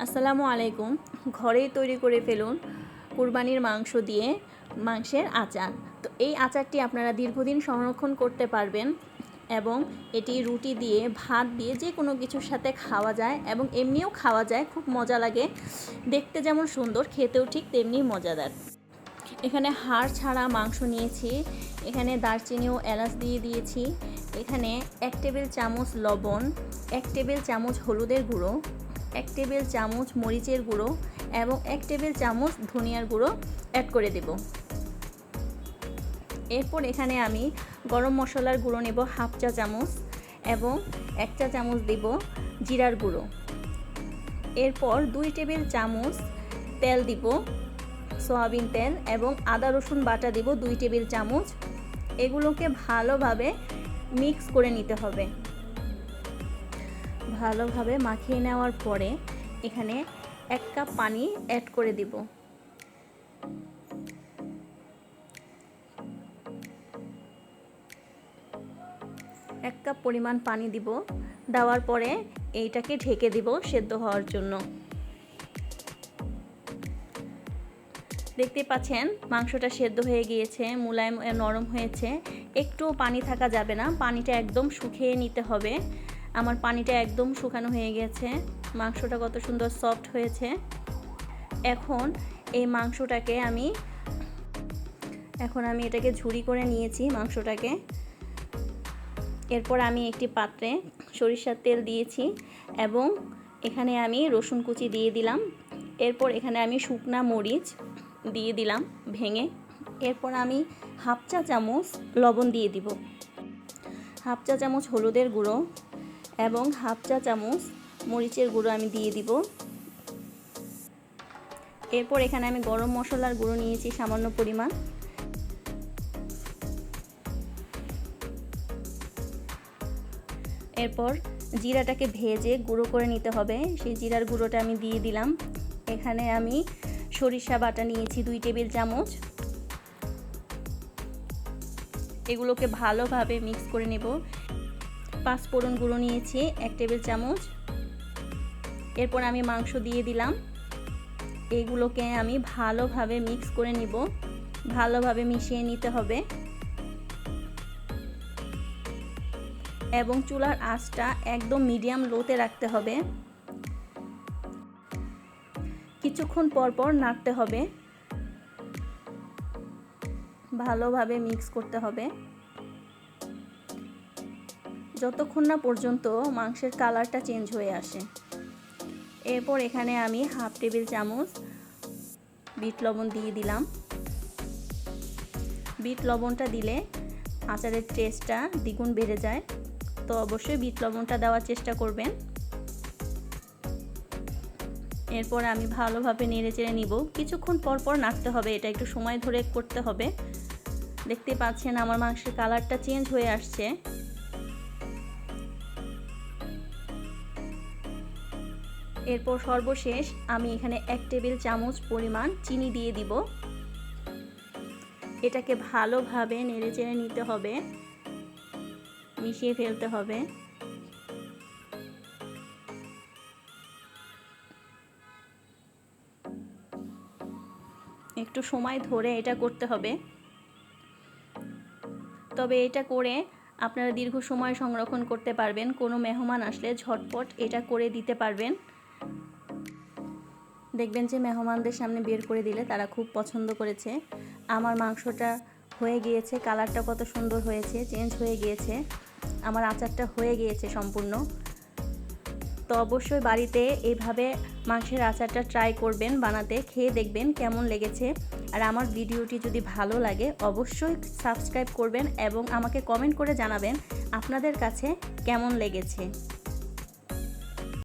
আসসালামু আলাইকুম। ঘরেই তৈরি করে ফেলুন কুরবানির মাংস দিয়ে মাংসের আচার। তো এই আচারটি আপনারা দীর্ঘদিন সংরক্ষণ করতে পারবেন এবং এটি রুটি দিয়ে, ভাত দিয়ে যে কোনো কিছুর সাথে খাওয়া যায় এবং এমনিও খাওয়া যায়, খুব মজা লাগে। দেখতে যেমন সুন্দর, খেতেও ঠিক তেমনি মজাদার। এখানে হাড় ছাড়া মাংস নিয়েছি, এখানে দারচিনি ও এলাচ দিয়ে দিয়েছি, এখানে এক টেবিল চামচ লবণ, এক টেবিল চামচ হলুদের গুঁড়ো এক টেবিল চামচ মরিচের গুঁড়ো এবং এক টেবিল চামচ ধনিয়ার গুঁড়ো অ্যাড করে দেব। এরপর এখানে আমি গরম মশলার গুঁড়ো নেব হাফ চা চামচ এবং এক চা চামচ দেব জিরার গুঁড়ো। এরপর দুই টেবিল চামচ তেল দিব, সয়াবিন তেল এবং আদা, রসুন বাটা দিব দুই টেবিল চামচ। এগুলোকে ভালোভাবে মিক্স করে নিতে হবে। ভালোভাবে মাখিয়ে নেওয়ার পরে এখানে এক কাপ পানি অ্যাড করে দিব। এক কাপ পরিমাণ পানি দিব। দেওয়ার পরে এইটাকে ঢেকে দিব সেদ্ধ হওয়ার জন্য। দেখতে পাচ্ছেন, মাংসটা সেদ্ধ হয়ে গিয়েছে মুলায়ম নরম হয়েছে। একটু পানি থাকা যাবে না, পানিটা একদম শুকিয়ে নিতে হবে। আমার পানিটা একদম শুকানো হয়ে গেছে। মাংসটা কত সুন্দর সফট হয়েছে। এখন এই মাংসটাকে আমি, এখন আমি এটাকে ঝুড়ি করে নিয়েছি মাংসটাকে। এরপর আমি একটি পাত্রে সরিষার তেল দিয়েছি এবং এখানে আমি রসুন কুচি দিয়ে দিলাম। এরপর এখানে আমি শুকনা মরিচ দিয়ে দিলাম ভেঙে। এরপর আমি হাফ চা চামচ লবণ দিয়ে দিব। হাফ চা চামচ হলুদের গুঁড়ো। এবং হাফ চা চামচ মরিচের গুঁড়ো আমি দিয়ে দিব। এরপর এখানে আমি গরম মশলার গুঁড়ো নিয়েছি সামান্য পরিমাণ। এরপর জিরাটাকে ভেজে গুঁড়ো করে নিতে হবে। সেই জিরার গুঁড়োটা আমি দিয়ে দিলাম। এখানে আমি সরিষা বাটা নিয়েছি দুই টেবিল চামচ। এগুলোকে ভালোভাবে মিক্স করে নেব। পাঁচফোড়ন গুঁড়ো নিয়েছি, এক টেবিল চামচ। এরপর আমি মাংস দিয়ে দিলাম। এগুলোকে আমি ভালোভাবে মিক্স করে নিব। ভালোভাবে মিশিয়ে নিতে হবে। এবং চুলার আঁচটা একদম মিডিয়াম লোতে রাখতে হবে। কিছুক্ষণ পর পর নাড়তে হবে। ভালোভাবে মিক্স করতে হবে। যতক্ষণ না পর্যন্ত মাংসের কালারটা চেঞ্জ হয়ে আসে। এরপর এখানে আমি হাফ টেবিল চামচ বিট লবণ দিয়ে দিলাম। বিট লবণটা দিলে আচারের টেস্টটা দ্বিগুণ বেড়ে যায়। তো অবশ্যই বিট লবণটা দেওয়ার চেষ্টা করবেন। এরপর আমি ভালোভাবে নেড়ে চেড়ে নিব। কিছুক্ষণ পর পর নাড়তে হবে, এটা একটু সময় ধরে করতে হবে। দেখতে পাচ্ছেন আমার মাংসের কালারটা চেঞ্জ হয়ে আসছে। এরপর সর্বশেষ আমি এখানে এক টেবিল চামচ পরিমাণ চিনি দিয়ে দিব। এটাকে ভালোভাবে নেড়ে চেড়ে নিতে হবে, মিশিয়ে ফেলতে হবে। একটু সময় ধরে এটা করতে হবে। তবে এটা করে আপনারা দীর্ঘ সময় সংরক্ষণ করতে পারবেন, কোনো মেহমান আসলে ঝটপট এটা করে দিতে পারবেন। দেখবেন যে মেহমানদের সামনে বের করে দিলে তারা খুব পছন্দ করেছে। আমার মাংসটা হয়ে গিয়েছে, কালারটা কত সুন্দর হয়েছে, চেঞ্জ হয়ে গিয়েছে। আমার আচারটা হয়ে গিয়েছে সম্পূর্ণ। তো অবশ্যই বাড়িতে এইভাবে মাংসের আচারটা ট্রাই করবেন বানাতে, খেয়ে দেখবেন কেমন লেগেছে। আর আমার ভিডিওটি যদি ভালো লাগে, অবশ্যই সাবস্ক্রাইব করবেন এবং আমাকে কমেন্ট করে জানাবেন আপনাদের কাছে কেমন লেগেছে।